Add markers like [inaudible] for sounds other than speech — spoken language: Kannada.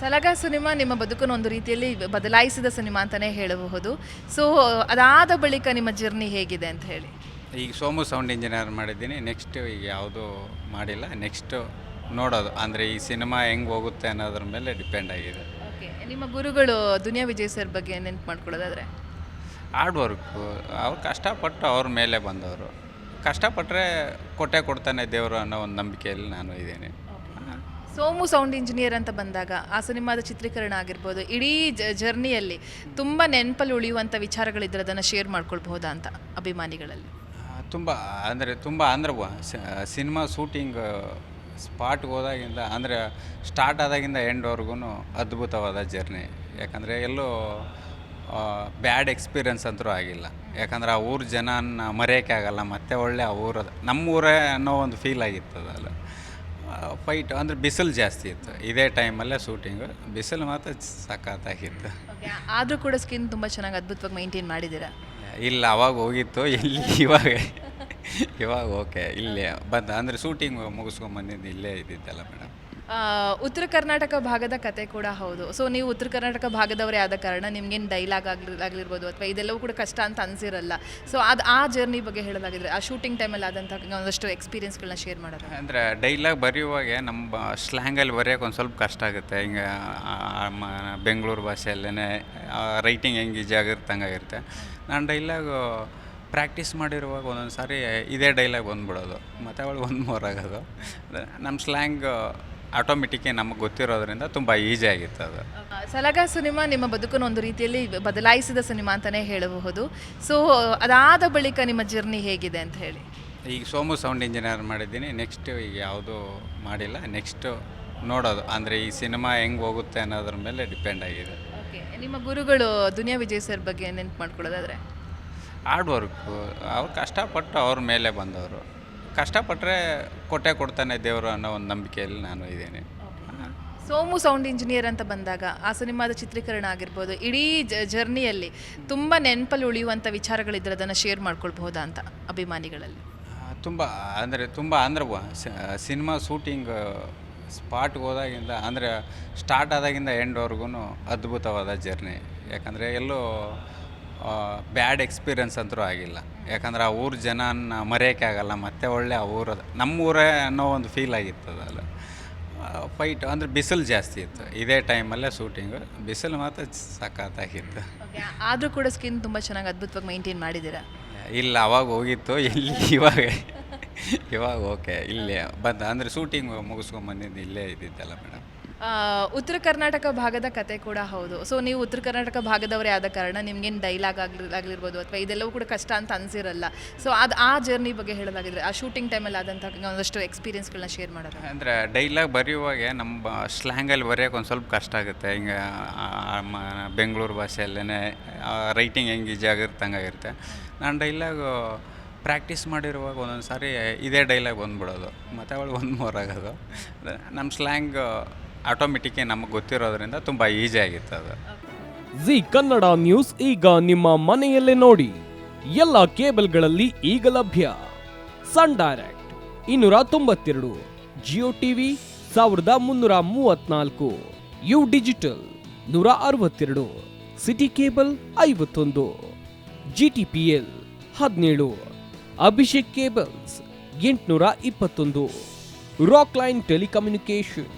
ಸಲಗ ಸಿನಿಮಾ ನಿಮ್ಮ ಬದುಕನ್ನು ಒಂದು ರೀತಿಯಲ್ಲಿ ಬದಲಾಯಿಸಿದ ಸಿನಿಮಾ ಅಂತಲೇ ಹೇಳಬಹುದು. ಸೊ ಅದಾದ ಬಳಿಕ ನಿಮ್ಮ ಜರ್ನಿ ಹೇಗಿದೆ ಅಂತ ಹೇಳಿ. ಈಗ ಸೋಮು ಸೌಂಡ್ ಇಂಜಿನಿಯರ್ ಮಾಡಿದ್ದೀನಿ. ನೆಕ್ಸ್ಟ್ ಈಗ ಯಾವುದೂ ಮಾಡಿಲ್ಲ. ನೆಕ್ಸ್ಟು ನೋಡೋದು. ಅಂದರೆ ಈ ಸಿನಿಮಾ ಹೆಂಗೆ ಹೋಗುತ್ತೆ ಅನ್ನೋದ್ರ ಮೇಲೆ ಡಿಪೆಂಡ್ ಆಗಿದೆ. ಓಕೆ ನಿಮ್ಮ ಗುರುಗಳು ದುನಿಯಾ ವಿಜಯ್ ಸರ್ ಬಗ್ಗೆ ನೆನ್ಪು ಮಾಡ್ಕೊಳ್ಳೋದಾದ್ರೆ? Hard work. ಅವ್ರು ಕಷ್ಟಪಟ್ಟು ಅವ್ರ ಮೇಲೆ ಬಂದವರು. ಕಷ್ಟಪಟ್ಟರೆ ಕೊಟ್ಟೆ ಕೊಡ್ತಾನೆ ದೇವರು ಅನ್ನೋ ಒಂದು ನಂಬಿಕೆಯಲ್ಲಿ ನಾನು ಇದ್ದೀನಿ. ಸೋಮು ಸೌಂಡ್ ಇಂಜಿನಿಯರ್ ಅಂತ ಬಂದಾಗ ಆ ಸಿನಿಮಾದ ಚಿತ್ರೀಕರಣ ಆಗಿರ್ಬೋದು, ಇಡೀ ಜರ್ನಿಯಲ್ಲಿ ತುಂಬ ನೆನಪಲ್ಲಿ ಉಳಿಯುವಂಥ ವಿಚಾರಗಳಿದ್ರೆ ಅದನ್ನು ಶೇರ್ ಮಾಡ್ಕೊಳ್ಬಹುದಾ ಅಂತ ಅಭಿಮಾನಿಗಳಲ್ಲಿ? ತುಂಬ, ಅಂದರೆ ತುಂಬ ಅಂದ್ರೆ ಸಿನಿಮಾ ಶೂಟಿಂಗ್ ಸ್ಪಾಟ್ಗೆ ಹೋದಾಗಿಂದ, ಅಂದರೆ ಸ್ಟಾರ್ಟ್ ಆದಾಗಿಂದ ಎಂಡ್ವರೆಗೂ ಅದ್ಭುತವಾದ ಜರ್ನಿ. ಯಾಕಂದರೆ ಎಲ್ಲೂ ಬ್ಯಾಡ್ ಎಕ್ಸ್ಪೀರಿಯನ್ಸ್ ಅಂತೂ ಆಗಿಲ್ಲ. ಯಾಕಂದ್ರೆ ಆ ಊರ ಜನನ ಮರೆಯೋಕ್ಕೆ ಆಗಲ್ಲ ಮತ್ತೆ ಒಳ್ಳೆ ಆ ಊರ ನಮ್ಮ ಊರೇ ಅನ್ನೋ ಒಂದು ಫೀಲ್ ಆಗಿತ್ತು ಅದಲ್ಲ. ಫೈಟ್ ಅಂದರೆ ಬಿಸಿಲು ಜಾಸ್ತಿ ಇತ್ತು. ಇದೇ ಟೈಮಲ್ಲೇ ಶೂಟಿಂಗು. ಬಿಸಿಲು ಮಾತ್ರ ಸಖತ್ತಾಗಿತ್ತು. ಆದರೂ ಕೂಡ ಸ್ಕಿನ್ ತುಂಬ ಚೆನ್ನಾಗಿ ಅದ್ಭುತವಾಗಿ ಮೈಂಟೈನ್ ಮಾಡಿದ್ದೀರಾ? ಇಲ್ಲ ಅವಾಗ ಹೋಗಿತ್ತು. ಇಲ್ಲಿ ಇವಾಗ ಇವಾಗ ಓಕೆ ಇಲ್ಲೇ ಬಂದ ಅಂದರೆ ಶೂಟಿಂಗ್ ಮುಗಿಸ್ಕೊಂಡು ಬಂದಿದ್ದು ಇಲ್ಲೇ ಇದ್ದಿದ್ದಲ್ಲ ಮೇಡಮ್ ಉತ್ತರ ಕರ್ನಾಟಕ ಭಾಗದ ಕತೆ ಕೂಡ ಹೌದು. ಸೊ ನೀವು ಉತ್ತರ ಕರ್ನಾಟಕ ಭಾಗದವರೇ ಆದ ಕಾರಣ ನಿಮ್ಗೇನು ಡೈಲಾಗ್ ಆಗಲಿ ಆಗಿರ್ಬೋದು ಅಥವಾ ಇದೆಲ್ಲವೂ ಕೂಡ ಕಷ್ಟ ಅಂತ ಅನಿಸಿರಲ್ಲ. ಸೊ ಅದು ಆ ಜರ್ನಿ ಬಗ್ಗೆ ಹೇಳೋದಾಗಿದ್ರೆ, ಆ ಶೂಟಿಂಗ್ ಟೈಮಲ್ಲಿ ಆದಂಥ ಒಂದಷ್ಟು ಎಕ್ಸ್ಪೀರಿಯನ್ಸ್ಗಳನ್ನ ಶೇರ್ ಮಾಡೋದು. ಅಂದರೆ ಡೈಲಾಗ್ ಬರೆಯುವಾಗ ನಮ್ಮ ಸ್ಲ್ಯಾಂಗಲ್ಲಿ ಬರೆಯೋಕೆ ಒಂದು ಸ್ವಲ್ಪ ಕಷ್ಟ ಆಗುತ್ತೆ. ಹಿಂಗೆ ಬೆಂಗಳೂರು ಭಾಷೆಯಲ್ಲೇ ರೈಟಿಂಗ್ ಹೆಂಗೆ ಈಜಿ ಆಗಿರ್ತಂಗಾಗಿರುತ್ತೆ ನಾನು ಡೈಲಾಗು ಪ್ರಾಕ್ಟೀಸ್ ಮಾಡಿರುವಾಗ ಒಂದೊಂದು ಸಾರಿ ಇದೇ ಡೈಲಾಗ್ ಬಂದ್ಬಿಡೋದು. ಮತ್ತು ಅವಳು ಒಂದು ಮೋರ್ ಆಗೋದು. ನಮ್ಮ ಸ್ಲ್ಯಾಂಗ್ ಆಟೋಮೆಟಿಕ್ಕೆ ನಮಗೆ ಗೊತ್ತಿರೋದ್ರಿಂದ ತುಂಬ ಈಸಿ ಆಗಿತ್ತು ಅದು. ಸಲಗ ಸಿನಿಮಾ ನಿಮ್ಮ ಬದುಕನ್ನು ಒಂದು ರೀತಿಯಲ್ಲಿ ಬದಲಾಯಿಸಿದ ಸಿನಿಮಾ ಅಂತಲೇ ಹೇಳಬಹುದು. ಸೊ ಅದಾದ ಬಳಿಕ ನಿಮ್ಮ ಜರ್ನಿ ಹೇಗಿದೆ ಅಂತ ಹೇಳಿ. ಈಗ ಸೋಮು ಸೌಂಡ್ ಇಂಜಿನಿಯರ್ ಮಾಡಿದ್ದೀನಿ. ನೆಕ್ಸ್ಟ್ ಈಗ ಯಾವುದೂ ಮಾಡಿಲ್ಲ. ನೆಕ್ಸ್ಟು ನೋಡೋದು. ಅಂದರೆ ಈ ಸಿನಿಮಾ ಹೆಂಗೆ ಹೋಗುತ್ತೆ ಅನ್ನೋದ್ರ ಮೇಲೆ ಡಿಪೆಂಡ್ ಆಗಿದೆ. ಓಕೆ ನಿಮ್ಮ ಗುರುಗಳು ದುನಿಯಾ ವಿಜಯ್ ಸರ್ ಬಗ್ಗೆ ನೆನ್ಪು ಮಾಡ್ಕೊಳ್ಳೋದಾದ್ರೆ? ಹಾರ್ಡ್ ವರ್ಕು ಅವ್ರು ಕಷ್ಟಪಟ್ಟು ಅವ್ರ ಮೇಲೆ ಬಂದವರು. ಕಷ್ಟಪಟ್ಟರೆ ಕೊಟ್ಟೆ ಕೊಡ್ತಾನೆ ದೇವರು ಅನ್ನೋ ಒಂದು ನಂಬಿಕೆಯಲ್ಲಿ ನಾನು ಇದ್ದೇನೆ. ಸೋಮು ಸೌಂಡ್ ಇಂಜಿನಿಯರ್ ಅಂತ ಬಂದಾಗ ಆ ಸಿನಿಮಾದ ಚಿತ್ರೀಕರಣ ಆಗಿರ್ಬೋದು ಇಡೀ ಜ ಜರ್ನಿಯಲ್ಲಿ ತುಂಬ ನೆನಪಲ್ಲಿ ಉಳಿಯುವಂಥ ವಿಚಾರಗಳಿದ್ರೆ ಅದನ್ನು ಶೇರ್ ಮಾಡ್ಕೊಳ್ಬಹುದಾ ಅಂತ ಅಭಿಮಾನಿಗಳಲ್ಲಿ? ತುಂಬ ಅಂದರೆ ತುಂಬ ಅಂದ್ರೆ ಸಿನಿಮಾ ಶೂಟಿಂಗ್ ಸ್ಪಾಟ್ಗೆ ಹೋದಾಗಿಂದ ಅಂದರೆ ಸ್ಟಾರ್ಟ್ ಆದಾಗಿಂದ ಎಂಡ್ವರೆಗೂ ಅದ್ಭುತವಾದ ಜರ್ನಿ ಯಾಕಂದರೆ ಎಲ್ಲೂ ಬ್ಯಾಡ್ ಎಕ್ಸ್ಪೀರಿಯನ್ಸ್ ಅಂತೂ ಆಗಿಲ್ಲ. ಯಾಕಂದ್ರೆ ಆ ಊರ ಜನನ ಮರೆಯೋಕ್ಕೆ ಆಗಲ್ಲ ಮತ್ತೆ ಒಳ್ಳೆ ಆ ಊರ ನಮ್ಮ ಊರೇ ಅನ್ನೋ ಒಂದು ಫೀಲ್ ಆಗಿತ್ತು ಅದಲ್ಲ. ಫೈಟ್ ಅಂದರೆ ಬಿಸಿಲು ಜಾಸ್ತಿ ಇತ್ತು. ಇದೇ ಟೈಮಲ್ಲೇ ಶೂಟಿಂಗು ಬಿಸಿಲು ಮಾತ್ರ ಸಖತ್ತಾಗಿತ್ತು ಆದರೂ ಕೂಡ ಸ್ಕಿನ್ ತುಂಬ ಚೆನ್ನಾಗಿ ಅದ್ಭುತವಾಗಿ ಮೈಂಟೈನ್ ಮಾಡಿದ್ದೀರಾ? ಇಲ್ಲ ಅವಾಗ ಹೋಗಿತ್ತು. ಇಲ್ಲಿ [laughs] ಇವಾಗ ಇವಾಗ ಓಕೆ ಇಲ್ಲೇ ಬಂದ ಅಂದರೆ ಶೂಟಿಂಗ್ ಮುಗಿಸ್ಕೊಂಡು ಬಂದಿದ್ದು ಇಲ್ಲೇ ಇದ್ದಿದ್ದಲ್ಲ ಮೇಡಮ್ ಉತ್ತರ ಕರ್ನಾಟಕ ಭಾಗದ ಕತೆ ಕೂಡ ಹೌದು. ಸೊ ನೀವು ಉತ್ತರ ಕರ್ನಾಟಕ ಭಾಗದವರೇ ಆದ ಕಾರಣ ನಿಮ್ಗೇನು ಡೈಲಾಗ್ ಆಗ್ಲಿ ಆಗಿರ್ಬೋದು ಅಥವಾ ಇದೆಲ್ಲವೂ ಕೂಡ ಕಷ್ಟ ಅಂತ ಅನಿಸಿರಲ್ಲ. ಸೊ ಅದು ಆ ಜರ್ನಿ ಬಗ್ಗೆ ಹೇಳೋದಾಗಿದ್ರೆ, ಆ ಶೂಟಿಂಗ್ ಟೈಮಲ್ಲಿ ಆದಂಥ ಒಂದಷ್ಟು ಎಕ್ಸ್ಪೀರಿಯನ್ಸ್ಗಳನ್ನ ಶೇರ್ ಮಾಡೋದು? ಅಂದರೆ ಡೈಲಾಗ್ ಬರೆಯುವಾಗ ನಮ್ಮ ಸ್ಲ್ಯಾಂಗಲ್ಲಿ ಬರೆಯೋಕೆ ಒಂದು ಸ್ವಲ್ಪ ಕಷ್ಟ ಆಗುತ್ತೆ. ಹಿಂಗೆ ಬೆಂಗಳೂರು ಭಾಷೆಯಲ್ಲೇ ರೈಟಿಂಗ್ ಹೆಂಗೆ ಈಜಿ ಆಗಿರ್ತಂಗಾಗಿರುತ್ತೆ ನಾನು ಡೈಲಾಗು ಪ್ರಾಕ್ಟೀಸ್ ಮಾಡಿರುವಾಗ ಒಂದೊಂದು ಸಾರಿ ಇದೇ ಡೈಲಾಗ್ ಬಂದ್ಬಿಡೋದು. ಮತ್ತು ಅವಳು ಒಂದು ಆಗೋದು. ನಮ್ಮ ಸ್ಲ್ಯಾಂಗ್ ಆಟೋಮೆಟಿಕ್ಕೆ ನಮಗೆ ಗೊತ್ತಿರೋದ್ರಿಂದ ತುಂಬ ಈಸಿ ಆಗಿತ್ತು ಅದು. ಜಿ ಕನ್ನಡ ನ್ಯೂಸ್ ಈಗ ನಿಮ್ಮ ಮನೆಯಲ್ಲೇ ನೋಡಿ. ಎಲ್ಲ ಕೇಬಲ್ಗಳಲ್ಲಿ ಈಗ ಲಭ್ಯ. ಸನ್ ಡೈರೆಕ್ಟ್ ಇನ್ನೂರ ತೊಂಬತ್ತೆರಡು, ಜಿಯೋ ಟಿವಿ ಸಾವಿರದ ಮುನ್ನೂರ ಮೂವತ್ನಾಲ್ಕು, ಯು ಡಿಜಿಟಲ್ ನೂರ ಅರವತ್ತೆರಡು, ಸಿಟಿ ಕೇಬಲ್ ಐವತ್ತೊಂದು ಜಿ ಟಿ ಪಿ ಎಲ್ ಹದಿನೇಳು, ಅಭಿಷೇಕ್ ಕೇಬಲ್ಸ್ ಎಂಟುನೂರ ಇಪ್ಪತ್ತೊಂದು, ರಾಕ್ ಲೈನ್ ಟೆಲಿಕಮ್ಯುನಿಕೇಶನ್